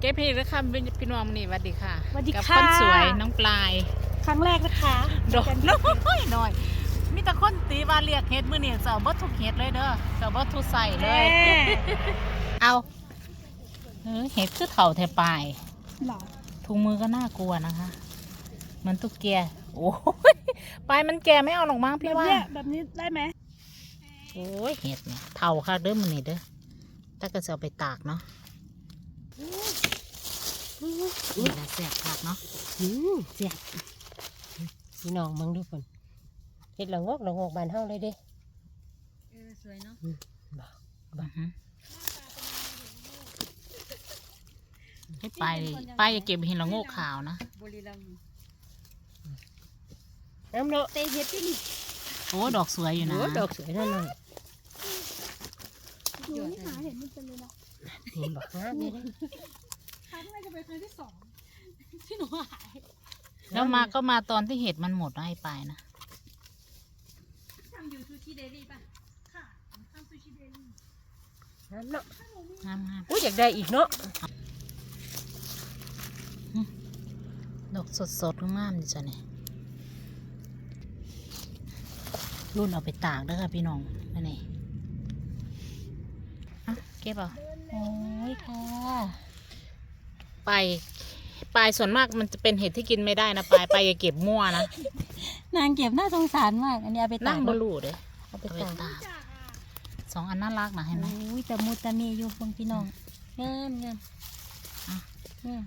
เจ๊พี่และค่ะพี่น้องนี่สวัสดีค่ะสวัสดีกับค่ะคนสวยน้องปลาย ครั้งแรกนะคะโดนน้อยหน่อยมีแต่คนตีว่าเรียกเฮ็ดมื้อนี้เจ้าบ่ทุกเฮ็ดเลยเด้อเจ้าบ่ทุกใส่เลแม่ยเอาเออเฮ็ดคือเถ่าแทปลายหรอถุงมือก็น่ากลัวนะคะเหมือนตุ๊กแกโอ้ยปลายมันแกไม่เอาหรอกมั้งแบพี่บว่าเนี้ยแบบนี้ได้ไหมโอ้ยเห็ดเนี่ยเท่าค่ะเด้อมันนี่เด้อถ้าก็จะเอาไปตากเนาะ นี่แหละแสบผักเนาะอืมเสียบพี่น้องมึงดูคนเฮ็ดละงกละงกบานเฮาเลยเด้เออสวยเนาะบ่ให้ไปไปอย่าเก็บเห็นละโงกขาวนะบุรีรัมย์น้ำเนาะเตเฮ็ดที่นี่โอ้ดอกสวยอยู่นะโอ้ดอกสวยนั่นน่ะหนูนี่หาเห็นมันเป็นเลยนะเห็นบอกงามเลยเด้ ครั้งแรกจะเป็นครั้งที่สองที่หนูหายแล้วมาก็มาตอนที่เห็ดมันหมดนะให้ไปนะทำอยู่ซูชิเดลี่ป่ะ ค่ะทำซูชิเดลี่งามเนาะงามงามอู้อยากได้อีกเนาะดอกสดสดๆงามๆดิจ้ะเนี่ยรุ่นเอาไปตากเด้อค่ะพี่น้องนั่นนี่อะเก็บเอาโอ้ยค่ะ ไปปลายส่วนมากมันจะเป็นเห็ดที่กินไม่ได้นะปลายไปอย่าเก็บมั่วนะนางเก็บน่าสงสารมาก อันนี้เอาไปนั่ตางกบลูเด้เอาไปเอาไปตากตากสองอันน่ารักนะเห็นไหมโอ้ยแต่มูตะมีอยู่เบางพี่น้องงามงามอะงาม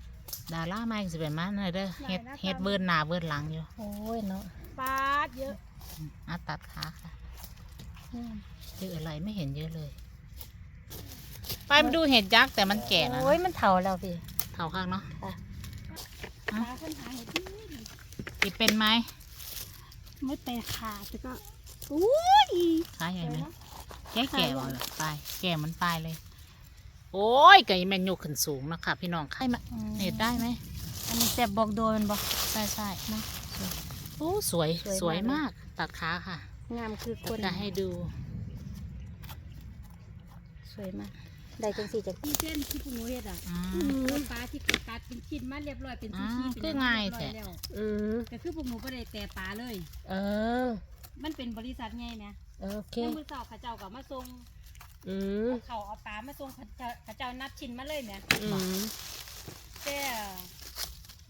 ดาราไม่สิเป็นมันเลยเด้อเฮ็ดเฮ็ดเบิร์นหน้าเบิร์นหลังอยู่โอ้ยเนาะปาดเยอะอะตัดขาค่ะงามเยอะอะไรไม่เห็นเยอะเลย ไปมาดูเห็ดยักษ์แต่มันแก่นะโอ้ยมันเถาแล้วพี่ เท่าข้างเนาะหาคนหาเห็ดที่นี่กินเป็นไหม ไม่แตกขาดแต่ก็อุ้ยขาใหญ่ไหมแก่แก่บ่แบบปลายแก่เหมันปลายเลย โอ้ยไก่แมนยกขึ้นสูงนะคะพี่น้องใครมาเห็ดได้ไหมอันนี้แซ่บบอกโดนมันบอกใช่ใช่ๆนะโอ้สวยสวยสวยมามากกตัดขาค่ะ งามคือคตัดนขาให้ดู สวยมาก ได้จังสี่จากที่เส้นที่ปูหนูเฮ็ดอะอ่ารถฟ้าที่ตัดเป็นชิ้นมาเรียบร้อยเป็นซูชิอ่าเป็นคือง่ายแท้เรีบร้อแล้วอืมก็คือพวกหนูบ่ได้แต่ปลาเลย เออ มันเป็นบริษัทไงนะโอเคเมื่อมื้อเช้าเขาเจ้าก็มาส่งอืมเอาเขาเอาปลามาส่งเขาเจ้าเขาเจ้านัดชิ้นมาเลยแหมอืมแต่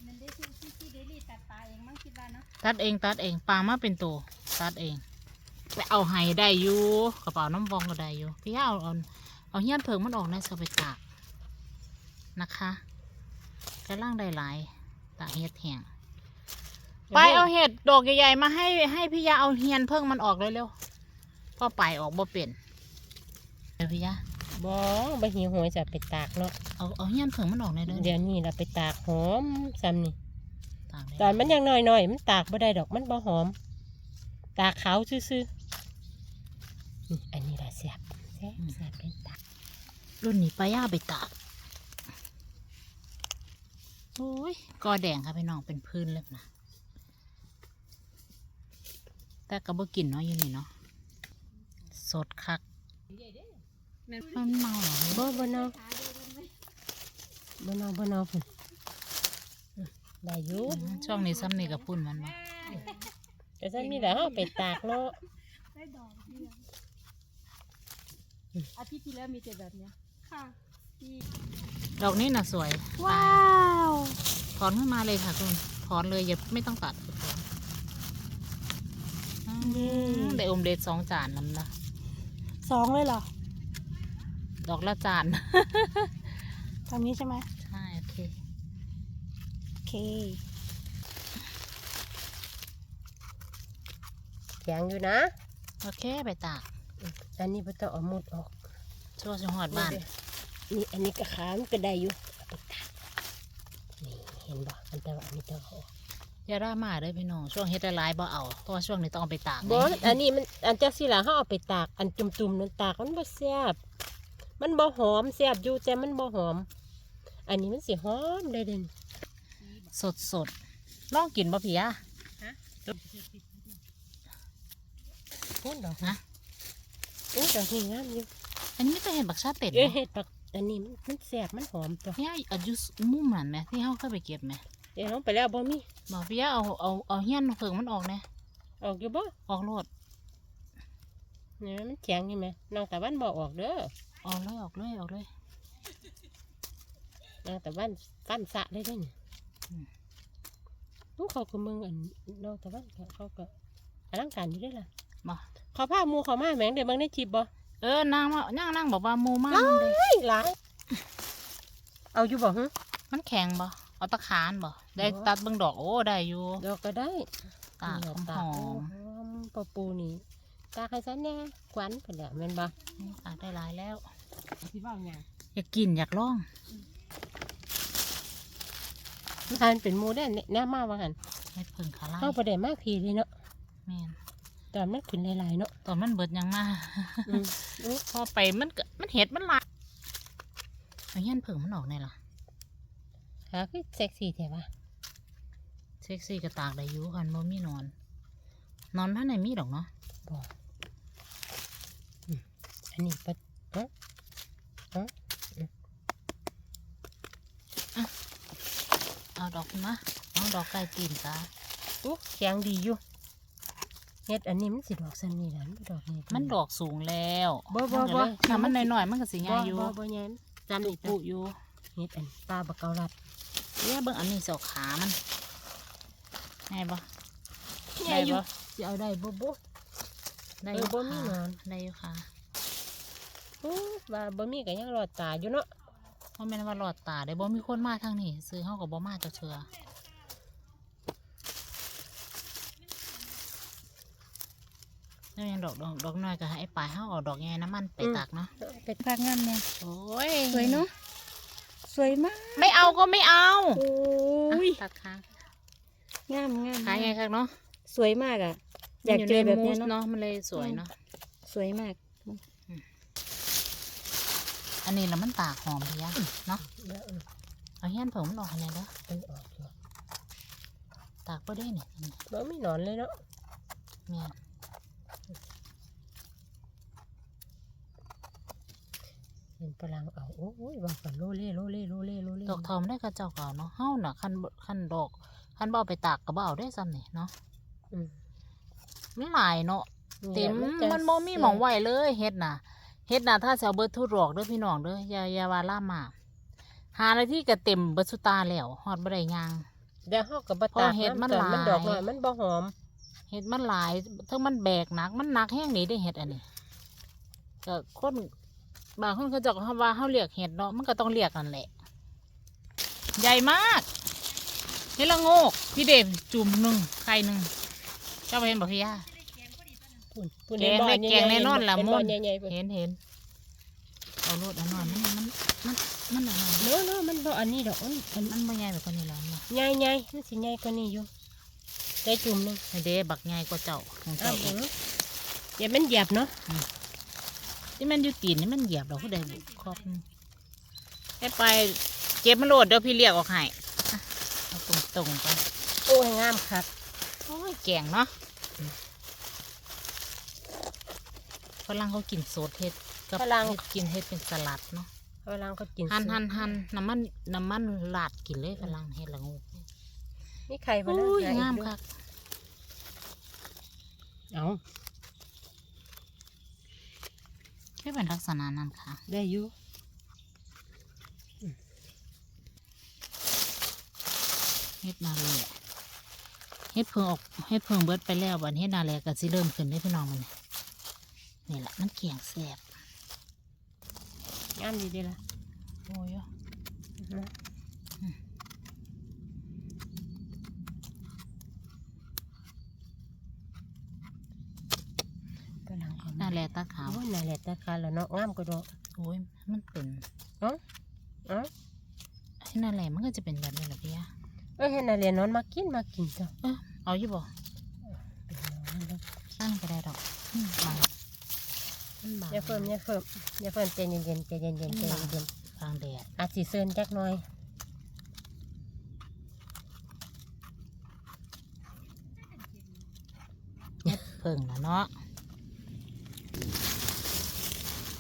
มันได้ซูชิที่เดลี่ตัดปลาเองมั้งคิดว่าเนาะตัดเองตัดเองปลามาเป็นตัวตัดเองไปเอาไห้ได้อยู่กระเป๋าน้ำบองก็ได้อยู่พี่ย่าเอาเอา เอาเฮี้ยนเพิงมันออกในสไปตากนะคะกระล่างได้หลายตากเฮ็ดแห้งไปเอาเห็ดดอกใหญ่ๆมาให้ให้พี่ยาเอาเฮียนเพิ่งมันออกเร็วๆพ่อไปออกบ่เป็นเดี๋ยวพี่ยาบ่บ่หิวหวยจะไปตากเนาะเอาเอาเฮี้ยนเพิ่งมันออกในเด้อเดี๋ยวนี้เราไปตากหอมซ้ำนี่ตากได้ตอนมันยังน้อยๆมันตากบ่ได้ดอกมันบ่หอม ตากขาวซื่อๆนี่อันนี้ล่ะแซ่บแซ่บแซ่บเป็นตาก รุ่นนี้ป้าย่าไปตากโอ้ยกอแดงค่ะพี่น้องเป็นพื้นเลยนะแต่ก็บ่กินเนาะอยู่นี่เนาะสดคักมันเมาเหรอบ่บ่เนาบ่เนาบ่เนาพุ่นได้อยู่อืมช่วงนี้ซ้ำนี่กับพุ่นมันมาแต่ถ้ามีแต่เฮาไปตากเนาะได้ดอกเดียวอาทิตย์ที่แล้วมีแต่แบบเนี้ย ค่ะดอกนี้น่ะสวยว้าว ถอนขึ้นมาเลยค่ะคุณถอนเลยอย่าไม่ต้องตัดอืมได้อมเดชสองจานนั่นนะสองเลยเหรอดอกละจานทางนี้ใช่ไหมใช่โอเคโอเค แข็งอยู่นะ โอเคไปตากอันนี้บ่ต้องเอาหมดออกช่วงจะหอดบ้าน นี่อันนี้ก็ขามนก็ได้อยู่เอาไปตากนี่เห็นบ่อันแต่ว่าอันนี้ต้องเอาออกอย่าได้มาเด้อพี่น้องช่วงเฮ็ดหลายๆบ่เอาเพราะว่าช่วงนี้ต้องเอาไปตากบ่ไงอันนี้มันอันจักสิล่ะเฮาเอาไปตากอันจุ่มๆนั่นตากมันบ่แซ่บมันบ่หอมแซ่บอยู่แต่มันบ่หอม อันนี้มันสิหอมได้เด่นสดสดๆลองกินบ่พี่ยะโอ้ดอกฮะโอ้ดอกนี่งามอยู่อันนี้ไม่เคยเห็นบักชาเป็ดเอ้ยเนาะเฮ็ดปัก อันนี้มันมันแซ่บมันหอมตัวพี่ยาเอาอยุมุมนั่นไหมที่เขาเคยไปเก็บไหมเดี๋ยวน้องไปแล้วบ่มีบอกพี่ยาเอาเอาเอาเฮี้ยนเพิงมันออกนะออกอยู่บ่ออกโลดเนี่ยมันแข็งใช่ไหมน้องตะวันบ่ออกเด้อออกเลยออกเลยออกเลยน้องตะวันฟันสะได้ด้วยนี่อืมลูกเขาก็มึงอันน้องตะวันก็เขาก็อลังการอยู่เด้วยล่ะมาเขาพาหมูเขามาแหมงเดี๋ยวมึงได้ชิบบ่ เออนางว่านั่งนั่งบอกว่าหมูมากมันเลยเฮ้ยหลายเอาอยู่บ่ฮะมันแข็งบ่เอาตะขานบ่ได้บ่ตัดเบิ่งดอกโอ้ได้อยู่เดี๋ยวก็ได้ตากเนี่ยหตาอโอ้มหอมปะปูนี่ตากให้ฉันแน่ควันเพิ่นแหละแม่นบ่ๆตากได้หลายแล้วสิว่าหยังอยากกินอยากลองทานเป็นหมูได้แน่มาว่าหั่นให้เพิ่งขาไล่เฮาบ่ได้มากทีเลยเนาะแม่น ตอนมันขึ้นหลายๆเนาะตอนมันเบิดยังมาอืมอุ๊ยพอไปมันก็มันเห็ดมันหลายเอาเฮี้ยนเพิ่งมันออกไงล่ะหาคือเซ็กซี่แท้ว่ะเซ็กซี่ก็ตากได้อยู่คันบ่มีนอน นอนพันในมีดอกเนาะบ่อืมอันนี้ปะเอ้อเอาดอกขึ้นมาเอาดอกไก่ตีนซะอู้แข็งดีอยู่เฮ็ดอันนี้มันสิดอกซันนี่ล่ะมันดอกนี้ มันดอกสูงแล้วบ่บ่มันก็บ่เลยถ้ามันน้อยๆมันก็สิบ่ง่ายอยู่บ่บ่แย่จำตุนี่ปุอยู่เฮ็ดอันปลาบักเกาลัดเนี่ยเบิ่งอันนี้เสาขามันง่ายบ่ใหญ่อยู่สิเอาได้บ่บ่ได้เอออยู่บ่มีค่ะนอนได้อยู่ค่ะอู้ว่าบ่มีก็ยังรอดตาอยู่เนาะเพราะแม่นว่าหลอดตาได้บ่มีคนมาทางนี้ซื้อเฮาก็บ่มาเจ้าเชือ แล้วยังดอกดอกดอกน้อยก็ให้ปลายเฮาเอาดอกใหญ่น้ำมันไปตักเนาะเป็นภาคงามเนี่ยโอ้ยสวยเนาะสวยมากไม่เอาก็ไม่เอาโอ้ยตัดค้างงามงามขายไงครับเนาะสวยมากอะ อยากเจอแบบเนี้ยมัยู่ใมูสเนาะเนาะมันเลยสวยเนาะสวยมาก อันนี้แล้วมันตากหอมพี่ยะเนาะเยอะเออเอาเฮี้ยนเผิงมันออกให้แน่เด้อมันออกอยู่ตากบ่ได้เนี่ยนี่บ่มีหนอนเลยเนาะแม่น เห็นฝรั่งเอาโอ้ยว่ากันโลเล่โลเล่โลเล่โลเล่ดอกทอมได้กระเจ้าเก่าเนาะเฮาน่ะคันบ่คันดอกคันบ่เอาไปตากก็บ่เอาได้ซ้ำนี่เนาะอืมมันหลายเนาะเต็มนี่แหละมันบ่มีหมองไหวเลยเฮ็ดน่ะเฮ็ดน่ะถ้าสิเอาเบิดทุดดอกเด้อพี่น้องเด้ออย่าอย่าว่าล่ามากหานาทีก็เต็มเบิดสุตาแล้วฮอดบ่ได้ย่างเดี๋ยวเฮาก็บ่พอตากเห็ดมันำตอหลายมันดอกน้อยมันบ่หอมเฮ็ดมันหลายทั้งมันแบกหนัก มันหนักแห้งนี่ได้เฮ็ดอันนี้ก็คน บางคนเขาเจะว่าเฮาเรียกเฮ็ดเนาะมันก็ต้องเรียกนั่นแหละ ใหญ่มากเฮ็ดละโงกพี่เดมจุ่มหนึ่งไข่หนึ่งเจ้าไปเห็นบอกพี่ย่าปุ่นปุ่นแกงบ่ได้ใหญ่ๆแกงแน่นอนล่ะเห็มุ่บ่นใหญ่ๆเพิ่นเห็นเห็นเอาโลดอันนั้นมันมันมันมันอันนั้นเนาะเนาะมันบ่อันนี้ดอกมันอันมันบ่ใหญ่แบบคนนี้หรอกเนาะใหญ่ๆมันสิใหญ่กว่านี้อยู่ได้จุ่มหนึงไอเด้บักใหญ่กว่าเจ้าของอ้าเจ้าวอีกเดี๋ยวมันเหยียบเนาะ ที่มันอยู่ตีนนี่มันเหยียบเราก็ได้บุครอบมันไปไปเก็บมันโหลดเดี๋ยวพี่เรียกออกให้อะเอาตรงตรงๆไปโอ้ยงามคักโอ้ยแกงเนาะฝรั่งเขากินโซดเฮ็ดกับเฮ็ดกินเฮ็ดเป็นสลัดเนาะฝรั่งก็กินหั่นซุปหั่นหั่นน้ำมันน้ำมันลาดกินเลยฝรั่งเฮ็ดละงูนี่ไข่บ่โอ้นะยหงามอีกคักเอา แค่เป็นลักษณะนั้นค่ะ ได้อยู่เฮ็ดนาเลยเฮ็ดเพิงออกเฮ็ดเพิงเบิดไปแล้วบัดเฮ็ดนาเลยก็สิเริ่มขึ้นได้พี่น้องมันนี่นี่แหละมันเกี่ยงแสบงามดีเด้ล่ะโอ้ย ฝรั่งเขา นาแลตาขาว โอ้ยน่าแหละตาคาแล้วเนาะงามกว่าดอกโอ้ยมันเป็นเอ้าเอ้าเฮ็ดนาแลมันก็จะเป็นแบบนี้แหละพี่ยะเอ้ยเห็นน่าเรียนนอนมากินมากินจ้ะเออเอาอยู่บ่สั้นก็ได้ดอกอืมบางมันบางอย่าเพิ่มอย่าเพิ่มอย่าเพิ่มใจเย็นๆใจเย็นๆใจเย็นบางแดดๆอาจสิเซินจักหน่อยเพิ่งละเนาะ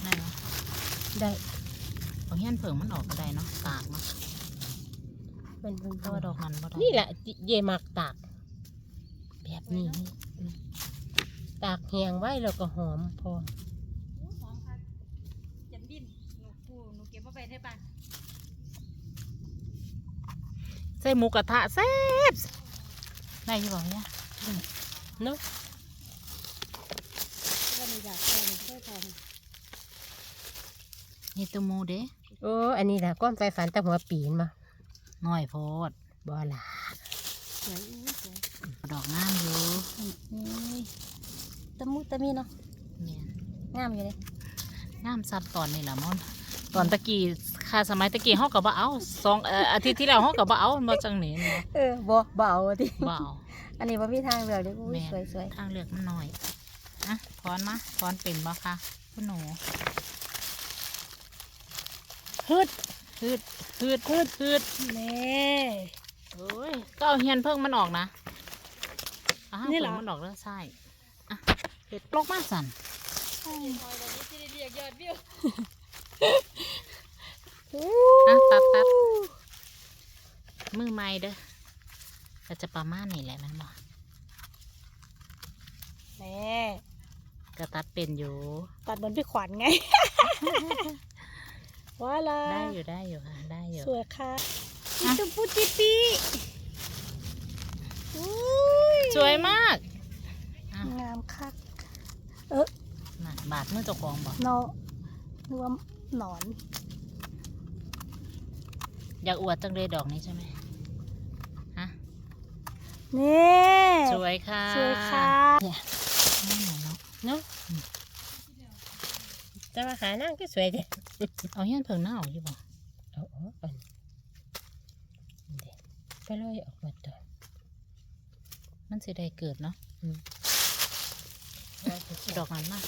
นั่นเนาะ ได้เอาเฮี้ยนเผิงมันออกก็ได้เนาะตากเนาะมันมันเพราะว่าดอกนั้นบ่ได้นี่แหละเยมักตาก แบบนี้นี่อืมตากแห้งไว้แล้วก็หอมพออู้หอมค่ะยันบินหนูกูหนูเก็บมาไปได้ป่ะใส่หมูกระทะแซ่บได้อยี่บอกเนี่ยเนาะว่าหนูอยากทำช่วยทนี่ ตัวหมูเด้โอ้อันนี้แหละความไฟฝันแต่หัวปีนมาน้อยโพดบ่ล่ะำสวยอู้สวยดอกงามอยู่นี่ตะมุตะมีเนาะเนี่ยงามอยู่เลยงามซับตอนนี่แหละมอนตอนตะกี้ค่าสมัยตะกี้เฮาก็บ่เอาสองเอ่ออาทิตย์ที่แล้วเฮาก็บ่เอาบ่จังนี้เนาะเออบ่บ่เอาดิบ่เอาอันนี้บ่มีทางเลือกเลยอู้แม่สวยสวยทางเลือกมันน้อยอะถอนมาถอนเป็นบ่คะคุณหนู ฮึดฮึดฮึดฮึดฮึดแม่โอ้ยก็เอาเฮียนเพิ่งมันออกนะอ้าวนี่เหรอเพิ่งมันออกแล้วใช่อะเห็ดปลอกมาสั่นคอยแบบนี้จะได้เรียกยอดวิวอะตัดตัดมือไม้เด้อก็จะประมาณนี้แหละแมันบ่แม่ก็ตัดเป็นอยู่ ตัดเหมือนพี่ขวัญไง ว่าละได้อยู่ได้อยู่ค่ะ ได้อยู่สวยค่ะอะจุ๊บปุ๊จิปีอุ้ยสวยมากอะงามคักน่ะบาดมือเจ้าของบอกเนาะรวมหนอน อยากอวดจังเลยดอกนี้ใช่ไหมฮะนี่สวยค่ะสวยค่ะนี่เนาะเนาะแต่ว่าขานั่งก็สวยเด้ เอาเฮียนเพิ่งหน้าออกอยู่บ่เอาออกก่อนเด็ไปลอยออกมาต่อมันสิได้เกิดเนาะอืมดอกนั้นมาก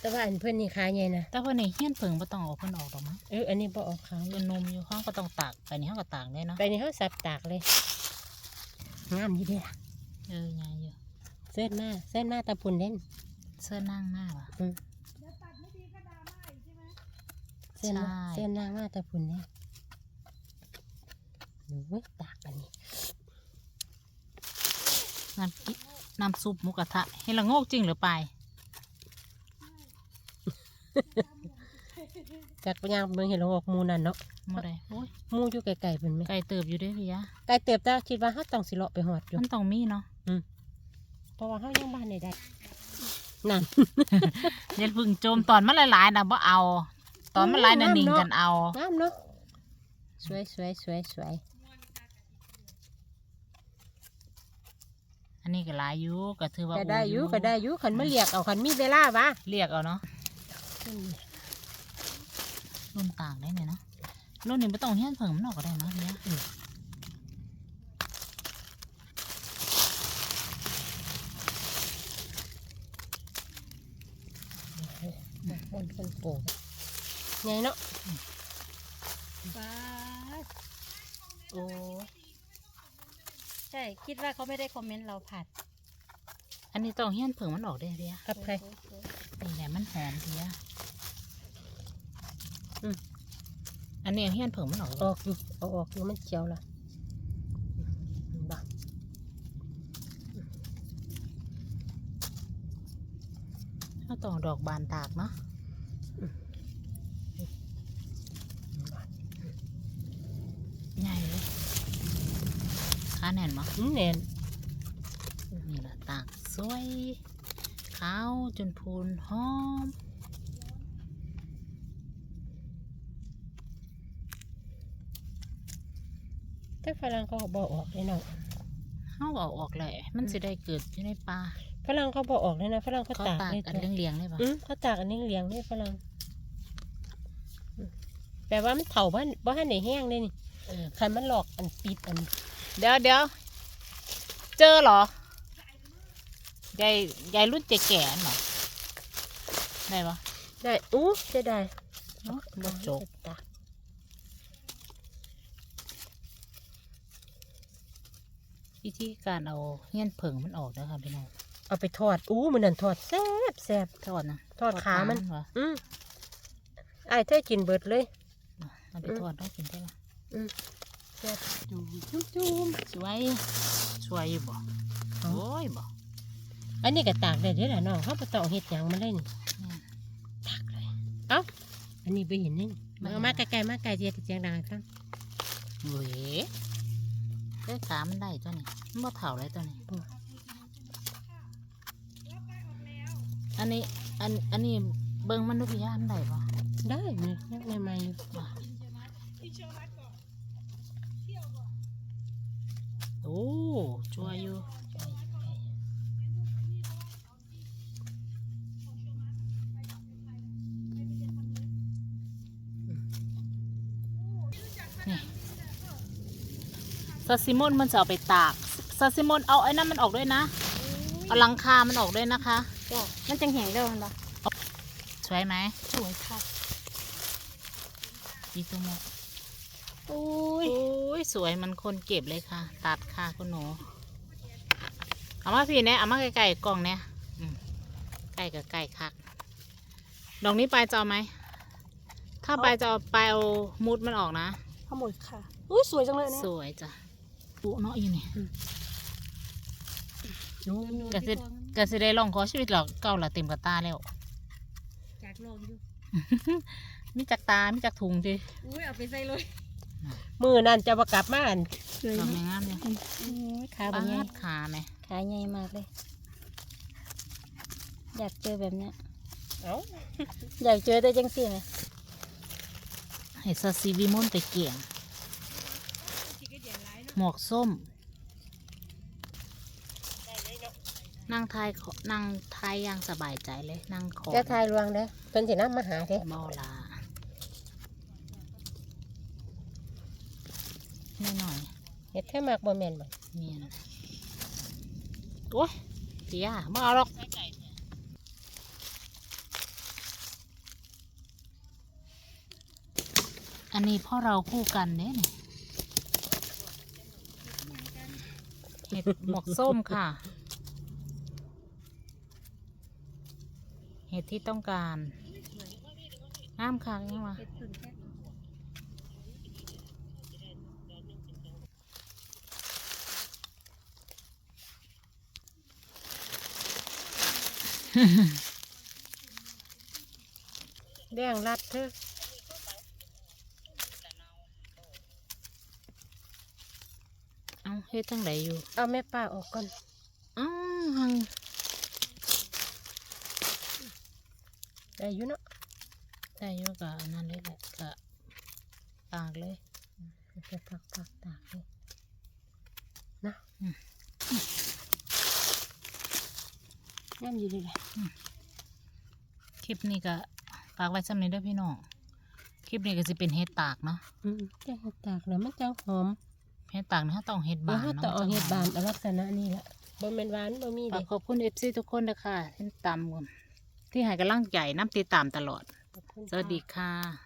แต่ว่าอันเพื่อนนี่ขาใหญ่นะแต่ว่าในเฮี้ยนเผิงบ่ต้องเออกเพิ่นออกดอกมั้งเอออันนี้บ่ออกขาเป็นนมอยู่ห้องก็ต้องตากไปนี่ห้องก็ตากได้เนาะไปนี่เขาสับตากเลยงามอยู่เด้อเออไงอยู่เส้นหน้าเส้นหน้าตะปุ่นเล่นเสื้อนั่งหน้าว่ะอืมเส้นหน้าใช่เส้นหน้ามาตะปุ่นเล่นหนูตากอันนี้น้ำกิน้ำซุปหมูกระทะให้ละโงกจริงหรือไปจากไปย่างเมืองเห็นลงออกหมูนั่นเนาะบ่ได้โอ้ยหมูอยู่ไกลๆเป็นไหมไก่เติบอยู่เด้วยพี่ยะไกลเติบแต่คิดว่าเขาต้องสิเลาะไปหอดอยู่มันต้องมีเนาะเพราะว่าเขายังบ้านในได้นั่นเดี๋ยวพึ่งโจมตอนมันหลายๆนะบ่เอา ตอนมันหลายน่ะอืมนิ่งเนาะกันเอางามเนาะสวยสวยสวยสวยอันนี้ก็หลายอยู่ก็ถือว่าก็ได้อยู่โก็ได้อยู่ขันมาเรียกเอาขันมีเวลาวะเรียกเอาเนาะรุ่นต่างได้เนี่ยเนาะรุ่นนี้ไม่ต้องเฮี้ยนเผิงมันออกก็ได้เนาะพี่ยะ คนคนโป่ง ไงเนาะว้าโอ้ใช่ คิดว่าเขาไม่ได้คอมเมนต์เราผัดอันนี้ต้องเฮี้ยนเผิงมันออกได้พี่ยะกับใครนี่แหละมันหอมพี่ยะอืมอันนี้เฮี้ยนเผิงมันออกออกอยู่เอาออกอยู่มันเขียวละบ้าถ้าต้องดอกบานตากเนาะใหญ่เลย ขาแน่นมั้อืมเน่นนี่แหละตากสวยขาวจนพูนหอมถ้าฝรั่งเขาก็บอกออกเลยเนาะเฮาเอาออกเลยมันสิได้เกิดอยู่ในป่าฝรั่งเขาบอกออกเลยนะฝรั่งเขาเขาตากตากเลยอันตัวเลี้ยงๆเลยปะอืมเขาตากอันนี้เลี้ยงนี่ฝรั่งอืมแปลว่ามันเถาบ้านบ้านไหนแห้งเลยนี่เออคันมันหลอกอันปิดอัน เดี๋ยวเดี๋ยวเจอเหรอยายยายรุ่นแก่ๆนั่นเหรอได้ปะได้อู้จะได้เนาะบ่จกตากวิธีการเอาเฮี้ยนเผิงมันออกนะคะพี่น้องเอาไปทอดอู้มันนั่นทอดแซ่บแซ่บทอดนะทอดขามันเหรออืมไอ้ายเธอกินเบิดเลยเอาไปทอดได้กินได้ละอืมแซ่บ จุ่มจุ่มจุ่มสวยสวยอยู่บ่โอ้ยบ่อันนี้ก็ตากได้เด้อล่ะน้องเขาบ่ต้องเฮ็ดหยังมาเลยนี่อืมตากเลยเอ้าอันนี้ไปเห็นนี่มาเอามาใกล้ๆมาใกล้เจียเจียงดังฟังเว้ยได้ขามันได้ตัวนี้มันบ่เท่าไรตัวนี้อันนี้อันอันนี้เบิ่งมันดูพี่ย่านได้บ่ได้นี่ยังใหม่ๆอยู่ มาโอ้ชัวร์อยู่นี่ซาซิมอนมันจะเอาไปตากซาซิมอนเอาไอ้นั่นมันออกด้วยนะ เอาหลังคา มันออกด้วยนะคะจ้ะมันจังแห้งเด้อมันบ่สวยไหมสวยค่ะดีตัวโมโอ้โอ้ยสวยมันคนเก็บเลยค่ะ ตัดค่ะคุณหนู เอามาพี่เนี่ยเอามาใกล้ๆกล่องเนี่ยอืมใกล้กับใกล้คัก ดอกนี้ปลายจะเอาไหม ถ้าปลายจะเอาปลายเอามุดมันออกนะขโมยค่ะ อุ้ยสวยจังเลยเนี่ยสวยจ้ะปุ๊เนาะอยู่นี่นู้นกสิกสิได้ลองขอชีวิตเราเก่าละเต็มกระตาแล้วจากลองอยู่มีจักตา มีจักถุงดิอุ้ยเอาไปใส่เลย มือนั่นจะบ่กลับมาอันสวยดอกเนาะไม้งามเนี่ยอุ้ยขาปาแบบนี้ดขาไหมขาใหญ่มากเลย อยากเจอแบบเนี้ยเอ้าอยากเจอแต่จังสี่ไหมให้ซาซิวิมอนไปเกี่ยง หมวกส้ม นั่งทายขอนั่งทายอย่างสบายใจเลย นั่งขอจะทายลวงเด้อเพิ่นสินำมาหาเด้เมาลาไม่ หน่อยเฮ็ดแค่มากบ่แม่นบ่เมียนโอ้ยพี่ยาไม่เอาหรอกอันนี้พ่อเราคู่กันเนี่ยนี่เห็ดหมวกส้มค่ะ เห็ดที่ต้องการน้ำค่ะยังว แดงรัดเธอเอาเฮ็ดทั้งไหนอยู่ เอาแม่ป้าออกก่อนเอ้าหังได้อยู่เนาะได้อยู่กับอันนั้นเลยแหละกะตากเลยไปพักพักตากเลยนะอืม ย่ำอยู่ดีเลยคลิปนี้ก็ฝากไว้สำนี้ด้วยพี่น้อง คลิปนี้ก็จะเป็นเฮ็ดตากเนาะอืมจะเฮ็ดตากแล้วมันจังหอมเฮ็ดตากนี่ถ้าต้องเฮ็ดบ่บานเฮาเนาะต้องเอามันเฮ็ดจะบานหอมเอาลักษณะนี้ละบ่แม่นหวานบ่มีฝาเด้กขอบคุณเอฟซีทุกคนนะคะที่ตามที่ให้กำลังใจน้ำติดตามตลอด ขอบคุณสวัสดีค่ะ